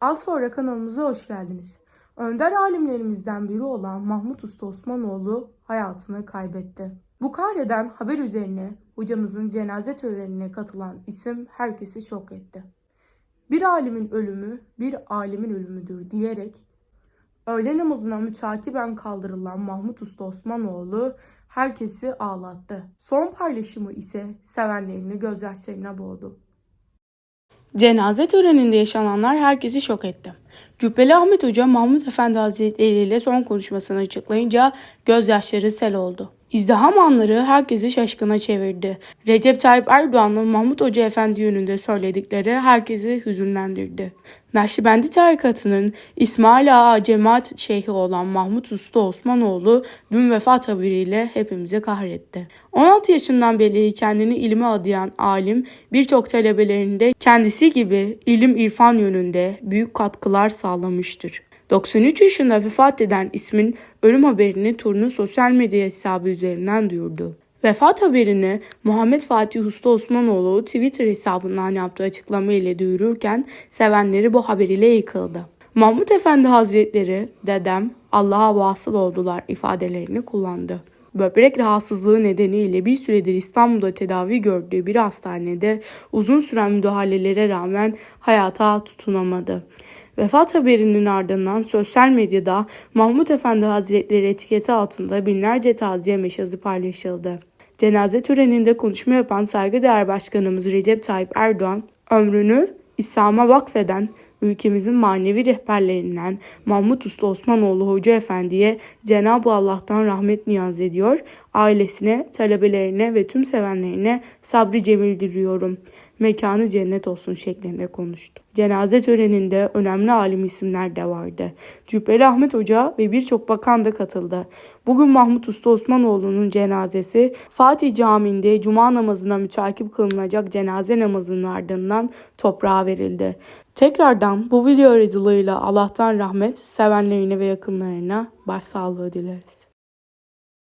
Az sonra kanalımıza hoş geldiniz. Önder alimlerimizden biri olan Mahmut Usta Osmanoğlu hayatını kaybetti. Bu kahreden haber üzerine hocamızın cenaze törenine katılan isim herkesi şok etti. Bir alimin ölümü bir alimin ölümüdür diyerek öğle namazına mütakiben kaldırılan Mahmut Usta Osmanoğlu herkesi ağlattı. Son paylaşımı ise sevenlerini gözyaşlarına boğdu. Cenaze töreninde yaşananlar herkesi şok etti. Cübbeli Ahmet Hoca Mahmut Efendi Hazretleri ile son konuşmasını açıklayınca gözyaşları sel oldu. İzdiham anları herkesi şaşkına çevirdi. Recep Tayyip Erdoğan'ın Mahmut Hoca Efendi yönünde söyledikleri herkesi hüzünlendirdi. Nakşibendi tarikatının İsmail Ağa cemaat şeyhi olan Mahmut Usta Osmanoğlu dün vefat haberiyle hepimizi kahretti. 16 yaşından beri kendini ilme adayan alim birçok talebelerinde kendisi gibi ilim irfan yönünde büyük katkılar sağlamıştır. 93 yaşında vefat eden ismin ölüm haberini torunun sosyal medya hesabı üzerinden duyurdu. Vefat haberini Muhammed Fatih Usta Osmanoğlu Twitter hesabından yaptığı açıklama ile duyururken sevenleri bu haberiyle yıkıldı. Mahmut Efendi Hazretleri, dedem, Allah'a vasıl oldular ifadelerini kullandı. Böbrek rahatsızlığı nedeniyle bir süredir İstanbul'da tedavi gördüğü bir hastanede uzun süren müdahalelere rağmen hayata tutunamadı. Vefat haberinin ardından sosyal medyada Mahmut Efendi Hazretleri etiketi altında binlerce taziye meşazı paylaşıldı. Cenaze töreninde konuşma yapan saygıdeğer başkanımız Recep Tayyip Erdoğan, ömrünü İslam'a vakfeden ülkemizin manevi rehberlerinden Mahmut Usta Osmanoğlu Hoca Efendi'ye Cenab-ı Allah'tan rahmet niyaz ediyor, ailesine, talebelerine ve tüm sevenlerine sabrı cemil diliyorum. Mekanı cennet olsun şeklinde konuştu. Cenaze töreninde önemli alim isimler de vardı. Cübbeli Ahmet Hoca ve birçok bakan da katıldı. Bugün Mahmut Usta Osmanoğlu'nun cenazesi Fatih Camii'nde cuma namazına mütakip kılınacak cenaze namazının ardından toprağa verildi. Tekrardan bu video aracılığıyla Allah'tan rahmet, sevenlerine ve yakınlarına başsağlığı dileriz.